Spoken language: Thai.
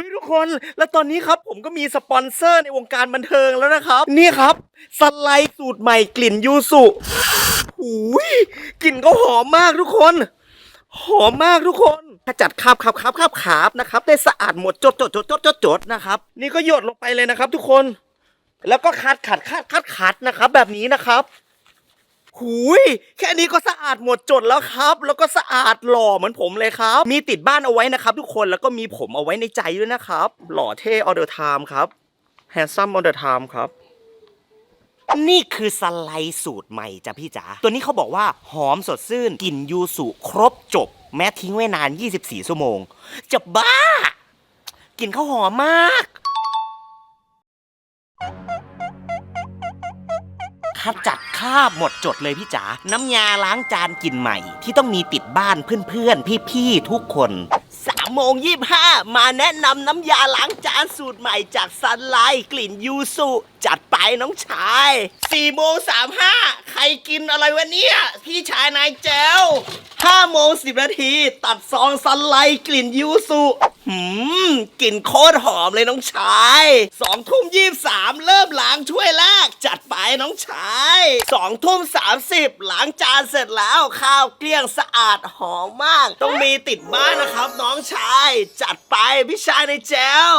ยทุกคน แล้วตอนนี้ครับผมก็มีสปอนเซอร์ในวงการบันเทิงแล้วนะครับ นี่ครับ สไลด์สูตรใหม่กลิ่นยูสุหูยกลิ่นก็หอมมากทุกคน หอมมากทุกคนขจัดคราบคราบคราบคราบคราบนะครับ ได้สะอาดหมดจดจดจดจดจดจดนะครับ นี่ก็หยดลงไปเลยนะครับ ทุกคน แล้วก็คัดขัดคัดคัดขัดนะครับ แบบนี้นะครับ หูยแค่นี้ก็สะอาดหมดจดแล้วครับ แล้วก็สะอาดหล่อเหมือนผมเลยครับ มีติดบ้านเอาไว้นะครับ ทุกคนแล้วก็มีผมเอาไว้ในใจด้วยนะครับ หล่อเท่ออเดอร์ไทม์ครับแฮนซัมออเดอร์ไทม์ครับนี่คือสไลด์สูตรใหม่จ้ะพี่จ๋า ตัวนี้เขาบอกว่าหอมสดชื่นกลิ่นยูสุครบจบ แม้ทิ้งไว้นาน 24 ชั่วโมง จะบ้ากลิ่นเขาหอมมาก จัดคราบหมดจดเลยพี่จ๋าน้ำยาล้างจานกลิ่นใหม่ ที่ต้องมีติดบ้านเพื่อนๆ พี่ๆ ทุกคนสามโมงยี่ห้ามาแนะนำน้ำยาล้างจานสูตรใหม่จากซันไลท์กลิ่นยูสุจัดไปน้องชายสี่โมงสามห้าใครกินอะไรวะเนี่ย พี่ชายนายแจวห้าโมงสิบนาที ตัดซองซันไลท์กลิ่นยูสุหืมกลิ่นโคตรหอมเลยน้องชายสองทุ่มยี่สามเริ่มล้างถ้วยแรกายน้องชายสองทุ่มสามสิบล้างจานเสร็จแล้วข้าวเกลี้ยงสะอาดหอมมาก ต้องมีติดบ้านนะครับ น้องชาย จัดไปพี่ชายในแจว